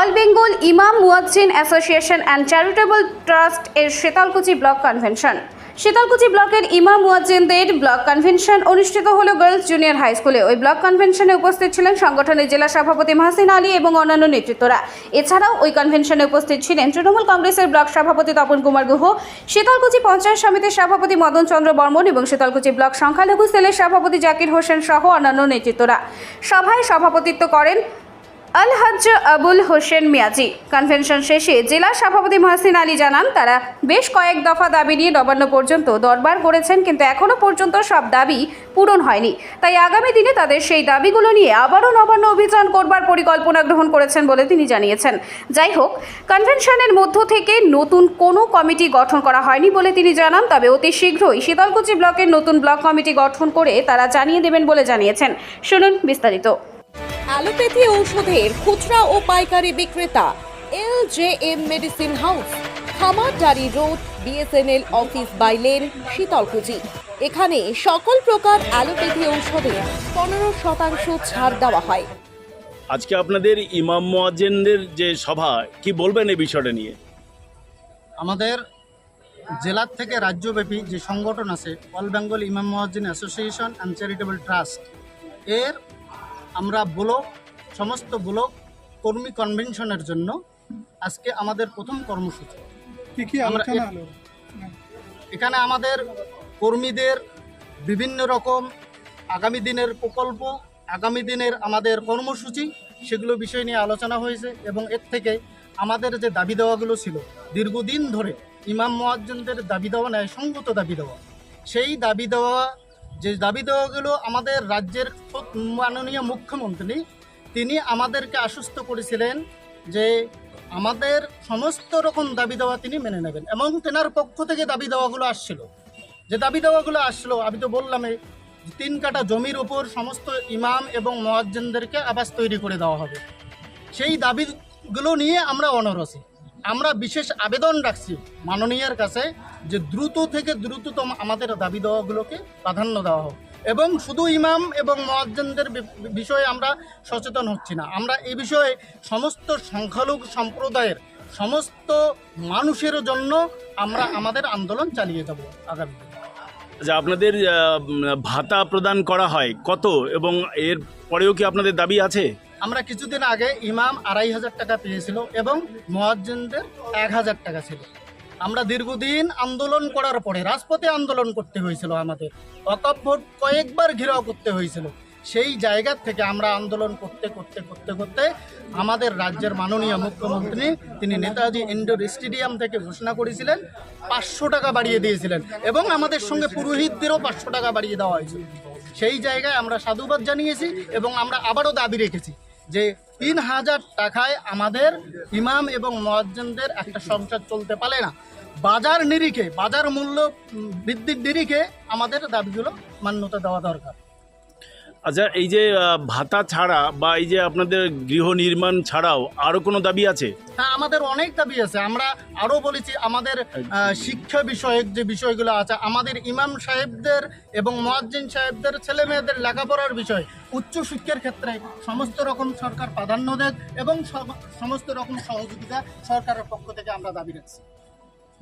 All Bengal ইমাম মুয়াজ্জিন association and charitable trust এর শীতলকুচি ব্লক কনভেনশন। শীতলকুচি ব্লকের ইমাম মুয়াজ্জিনদের ব্লক কনভেনশন অনুষ্ঠিত হলো গার্লস জুনিয়র হাই স্কুলে। ওই ব্লক কনভেনশনে উপস্থিত ছিলেন সংগঠনের জেলা সভাপতি মাহসিন আলী এবং অন্যান্য নেতৃত্বরা। এছাড়াও ওই কনভেনশনে উপস্থিত ছিলেন তৃণমূল কংগ্রেসের ব্লক সভাপতি তপন কুমার গুহ, শীতলকুচি পঞ্চায়েত সমিতির সভাপতি মদন চন্দ্র বর্মন এবং শীতলকুচি ব্লক সংখ্যালঘু সেলের সভাপতি জাকির হোসেন সহ অন্যান্য নেতৃত্বরা। সভায় সভাপতিত্ব করেন আলহাজ্জ আবুল হোসেন মিয়াজি। কনভেনশন শেষে জেলা সভাপতি মহসিন আলী জানান, তারা বেশ কয়েক দফা দাবি নিয়ে নবান্ন পর্যন্ত দরবার করেছেন, কিন্তু এখনও পর্যন্ত সব দাবি পূরণ হয়নি। তাই আগামী দিনে তাদের সেই দাবিগুলো নিয়ে আবারও নবান্ন অভিযান করবার পরিকল্পনা গ্রহণ করেছেন বলে তিনি জানিয়েছেন। যাই হোক, কনভেনশনের মধ্য থেকে নতুন কোনো কমিটি গঠন করা হয়নি বলে তিনি জানান, তবে অতি শীঘ্রই শীতলকুচি ব্লকের নতুন ব্লক কমিটি গঠন করে তারা জানিয়ে দেবেন বলে জানিয়েছেন। শুনুন বিস্তারিত। অ্যালোপ্যাথি ঔষধের খুচরা ও পাইকারি বিক্রেতা L J M medicine house Khamardari road BSNL office by lane Sitalkuchi. এখানে সকল প্রকার অ্যালোপ্যাথি ঔষধে পনেরো শতাংশ ছাড় দেওয়া হয়। আজকে আপনাদের ইমাম মোয়াজ্জেনদের যে সভা কি বলবেন এই বিষয়টা নিয়ে? আমাদের জেলার থেকে রাজ্যব্যাপী যে সংগঠন আছে all Bengal imam muazzin association and charitable trust এর আমরা ব্লক সমস্ত ব্লক কর্মী কনভেনশনের জন্য আজকে আমাদের প্রথম কর্মসূচি। কি কি আমরা আলোচনা এ- হলো? এখানে আমাদের কর্মীদের বিভিন্ন রকম আগামী দিনের প্রকল্প আগামী দিনের আমাদের কর্মসূচি সেগুলো বিষয় নিয়ে আলোচনা হয়েছে এবং এর থেকে আমাদের যে দাবি দেওয়াগুলো ছিল দীর্ঘদিন ধরে ইমাম মোয়াজ্জনদের দাবি দেওয়া ন্যায় সঙ্গত দাবি দেওয়া সেই দাবি দেওয়া যে দাবি দেওয়াগুলো আমাদের রাজ্যের মাননীয় মুখ্যমন্ত্রী, তিনি আমাদেরকে আশ্বস্ত করেছিলেন যে আমাদের সমস্ত রকম দাবি দেওয়া তিনি মেনে নেবেন এবং তেনার পক্ষ থেকে দাবি দেওয়াগুলো আসছিল। যে দাবি দেওয়াগুলো আসলো, আমি তো বললামই তিন কাটা জমির উপর সমস্ত ইমাম এবং মোয়াজ্জেনদেরকে আবাস তৈরি করে দেওয়া হবে। সেই দাবিগুলো নিয়ে আমরা অনরসি। আমরা বিশেষ আবেদন রাখছি মাননীয়ের কাছে যে দ্রুত থেকে দ্রুততম আমাদের দাবি দেওয়াগুলোকে প্রাধান্য দেওয়া হোক। এবং শুধু ইমাম এবং মোয়াজ্জেনদের বিষয়ে আমরা সচেতন হচ্ছি না। আমরা এই বিষয়ে সমস্ত সংখ্যালঘু সম্প্রদায়ের সমস্ত মানুষের জন্য আমরা আমাদের আন্দোলন চালিয়ে যাব আগামী যে আপনাদের ভাতা প্রদান করা হয় কত এবং এর পরেও কি আপনাদের দাবি আছে? আমরা কিছুদিন আগে ইমাম আড়াই হাজার টাকা পেয়েছিল এবং মোয়াজ্জিনদের এক হাজার টাকা ছিল। আমরা দীর্ঘদিন আন্দোলন করার পরে, রাজপথে আন্দোলন করতে হয়েছিল আমাদের। অকপ ভোট কয়েকবার ঘেরাও করতে হয়েছিল। সেই জায়গা থেকে আমরা আন্দোলন করতে করতে করতে করতে আমাদের রাজ্যের মাননীয় মুখ্যমন্ত্রী, তিনি নেতাজি ইন্ডোর স্টেডিয়াম থেকে ঘোষণা করেছিলেন, পাঁচশো টাকা বাড়িয়ে দিয়েছিলেন এবং আমাদের সঙ্গে পুরোহিতদেরও পাঁচশো টাকা বাড়িয়ে দেওয়া হয়েছিল। সেই জায়গায় আমরা সাধুবাদ জানিয়েছি এবং আমরা আবারও দাবি রেখেছি। যে তিন হাজার টাকায় আমাদের ইমাম এবং মোয়াজ্জেনদের একটা সংসার চলতে পারে না। বাজার নিরিখে, বাজার মূল্য বৃদ্ধির নিরিখে আমাদের দাবিগুলো মান্যতা দেওয়া দরকার। আচ্ছা এই যে ভাতা ছাড়া বা এই যে আপনাদের গৃহ নির্মাণ ছাড়াও আরও কোনো দাবি আছে? হ্যাঁ আমাদের অনেক দাবি আছে। আমরা আরও বলেছি আমাদের শিক্ষা বিষয়ক যে বিষয়গুলো আছে আমাদের ইমাম সাহেবদের এবং মোয়াজ্জিন সাহেবদের ছেলে মেয়েদের লেখাপড়ার বিষয় উচ্চ শিক্ষার ক্ষেত্রে সমস্ত রকম সরকার প্রাধান্য দেয় এবং সমস্ত রকম সহযোগিতা সরকারের পক্ষ থেকে আমরা দাবি রাখছি।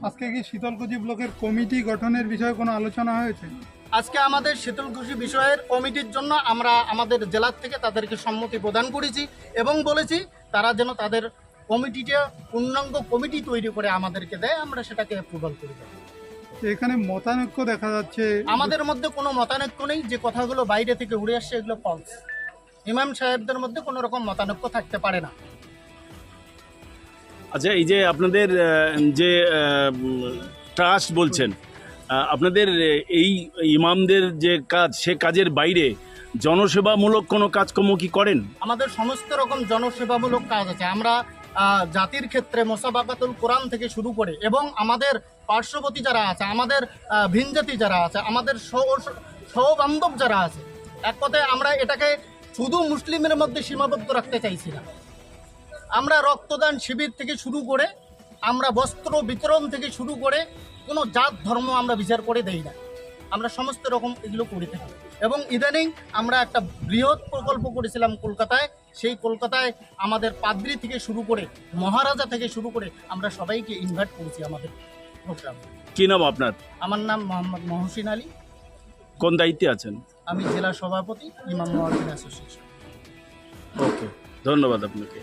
আজকে কি শীতলকুচি ব্লকের কমিটি গঠনের বিষয়ে কোনো আলোচনা হয়েছে? আজকে আমাদের শীতলকুশি বিষয়ের কমিটির জন্য আমরা আমাদের জেলার থেকে তাদেরকে সম্মতি প্রদান করেছি এবং বলেছি তারা যেন তাদের কমিটিটা পূর্ণাঙ্গ কমিটি তৈরি করে আমাদেরকে দেয় আমরা সেটাকে অ্যাপ্রুভাল করে দেবো। এখানে মতানৈক্য দেখা যাচ্ছে। আমাদের মধ্যে কোনো মতানৈক্য নেই যে কথাগুলো বাইরে থেকে উড়ে আসছে এগুলো ফলস ইমাম সাহেবদের মধ্যে কোনো রকম মতানৈক্য থাকতে পারে না। আচ্ছা এই যে আপনাদের যে ট্রাস্ট বলছেন আপনাদের এই ইমামদের যে কাজ, সে কাজের বাইরে জনসেবামূলক কোনো কাজকর্ম কি করেন? আমাদের সমস্ত রকম জনসেবামূলক কাজ আছে। আমরা জাতির ক্ষেত্রে মোসাবাকাতুল কোরআন থেকে শুরু করে এবং আমাদের পার্শ্ববর্তী যারা আছে, আমাদের ভিনজাতি যারা আছে, আমাদের সহ- সহবান্ধব যারা আছে, এক কথায় আমরা এটাকে শুধু মুসলিমের মধ্যে সীমাবদ্ধ রাখতে চাইছি না। আমরা রক্তদান শিবির থেকে শুরু করে আমরা বস্ত্র বিতরণ থেকে শুরু করে কোনো জাত ধর্ম আমরা বিচার করে দেই না। আমরা সমস্ত রকম এগুলো করে থাকি। এবং ইদানিং আমরা একটা বৃহৎ প্রকল্প করেছিলাম কলকাতায়। সেই কলকাতায় আমাদের পাদ্রি থেকে শুরু করে মহারাজা থেকে শুরু করে আমরা সবাইকে ইনভাইট করেছি আমাদের প্রোগ্রামে কি নাম আপনার? আমার নাম মোহাম্মদ মহসিন আলী। কোন দায়িত্বে আছেন? আমি জেলা সভাপতি ইমাম মোয়াজ্জিন অ্যাসোসিয়েশন ওকে ধন্যবাদ আপনাকে।